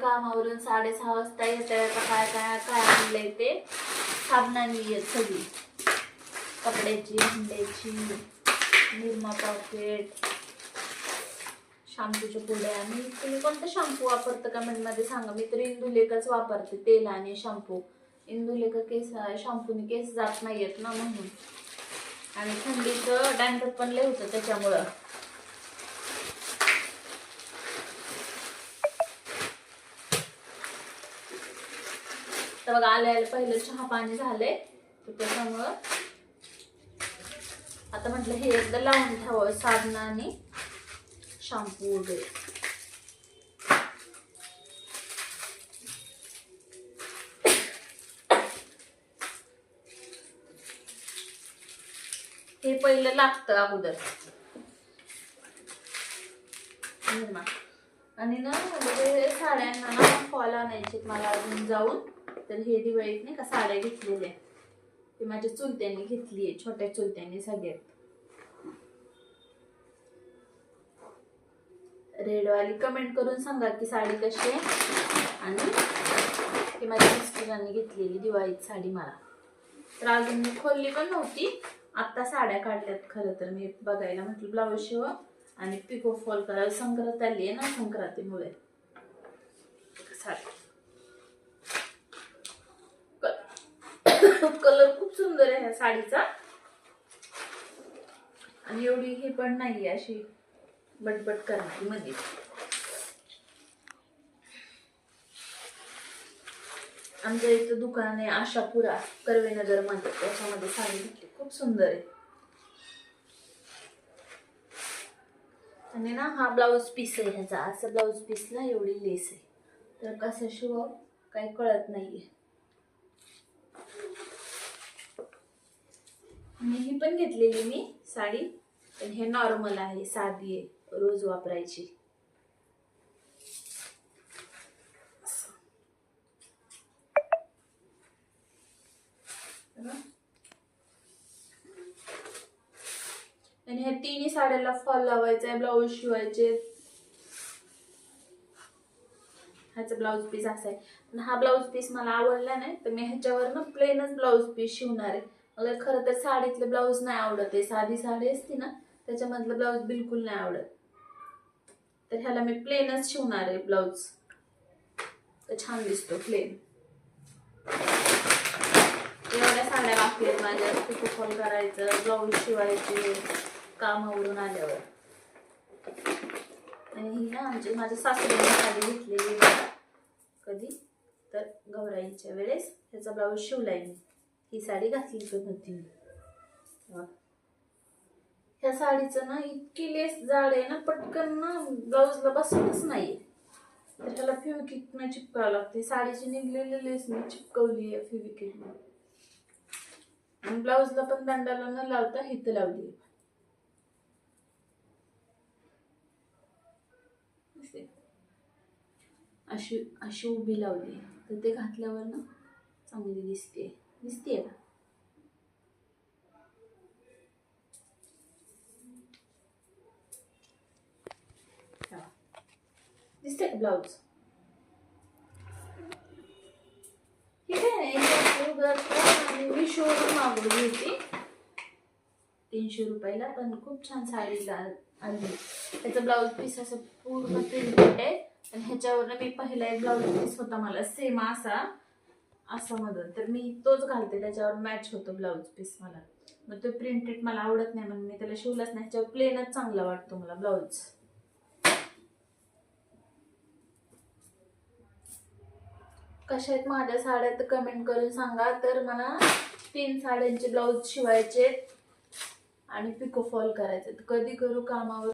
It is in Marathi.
कामावरून साडेसहा वाजता येते आता काय काय काय आणलंय ते? साबणानी येत सगळी. कपड्याची हंड्याची निरमा पॉकेट शॅम्पूच्या पुढे आणि तुम्ही कोणतं शॅम्पू वापरता कमेंटमध्ये म्हणजे सांगा. मी तर इंदुलेखाच वापरते तेल आणि शॅम्पू इंदुलेखा केस शॅम्पूने केस जात नाहीयेत ना म्हणून. आणि थंडीचं डॅन्ड्रफ पण लय होतं त्याच्यामुळं. तर बघा आल्या पहिलं चहा पाणी झालंय. तर त्याच्यामुळं आता म्हटलं हे एकदा लावून ठेवावं साबण आणि शॅम्पू वगैरे. हे पहिलं लागतं अगोदर. आणि ना म्हणजे साड्यांना ना फॉल आणायचे मला अजून जाऊन. तर हे दिवाळीत नाही का साड्या घेतलेल्या ते माझ्या चुलत्यांनी घेतली आहे छोट्या चुलत्यांनी सगळ्यात. रेडवाली कमेंट करून सांगा की साडी कशी आहे. आणि ती माझ्या मिस्टरांनी घेतलेली दिवाळीत साडी मला. तर अजून मी खोलली पण नव्हती. आत्ता साड्या काढल्यात खरं तर मी बघायला म्हटलं ब्लाऊज शिव आणि पिको फॉल करायला संक्रांत आली आहे ना संक्रांतीमुळे साडी कलर खूप सुंदर आहे ह्या साडीचा. आणि एवढी ही पण नाहीये अशी बटबट करणारी मध्ये. आमच्या इथं दुकान आहे आशापुरा कर्वेनगरमध्ये. त्याच्यामध्ये साडी घेतली. खूप सुंदर आहे. आणि ना हा ब्लाऊज पीस आहे ह्याचा. असं ब्लाऊज पीसला एवढी लेस आहे. तर कसं शिव काही कळत नाहीये. आणि ही पण घेतलेली मी साडी. पण हे नॉर्मल आहे साधी आहे रोज वापरायची. आणि ह्या तिन्ही साड्याला फॉल लावायचा आहे ब्लाऊज शिवायचे. ह्याचा ब्लाऊज पीस असा आहे. हा ब्लाऊज पीस मला आवडला नाही तर मी ह्याच्यावर ना प्लेनच ब्लाऊज पीस शिवणार आहे. मला खरं तर साडीतलं ब्लाऊज नाही आवडत आहे. साधी साडी असते ना त्याच्यामधलं ब्लाऊज बिलकुल नाही आवडत. तर ह्याला मी प्लेनच शिवणार आहे ब्लाऊज. तर छान दिसतो प्लेन एवढ्या साड्या बाकी आहेत माझ्या. पिको करायचं? ब्लाऊज शिवायचे कामावरून आल्यावर. आणि ही ना आमची माझ्या सासऱ्याने साडी घेतलेली. कधी? तर गौराईच्या वेळेस ह्याचा ब्लाऊज शिवलाय मी. ही साडी घातली पण होती ह्या साडीचं ना इतकी लेस जाड आहे ना पटकन ना ब्लाऊजला बसतच नाही तर ह्याला फेविकिकनं चिपकावं लागते साडीची निघलेली लेस मी चिपकवली आहे फिविकिट आणि ब्लाऊजला पण दंडाला न लावता हित लावली आहे. अशी अशी उभी लावली आहे. तर ते घातल्यावर ना चांगली दिसते दिसते का? दिसते ब्लाऊज? हे काय मी हे मागवली होती. तीनशे रुपयाला पण खूप छान साडी आणली. त्याचा ब्लाऊज पीस असं पूर्ण प्रिंटेड आहे. आणि ह्याच्यावर मी पहिला एक ब्लाऊज पीस होता मला सेम असा. असं मधून तर मी तोच घालते त्याच्यावर मॅच होतो ब्लाऊज पीस मला. मग तो प्रिंटेड मला आवडत नाही म्हणून मी त्याला शिवलाच नाही. ह्याच्यावर प्लेनच चांगला वाटतो मला ब्लाऊज कशा आहेत माझ्या साड्या तर कमेंट करून सांगा. तर मला तीन साड्यांचे ब्लाऊज शिवायचे आणि पिको फॉल करायचे तर कधी करू कामावर?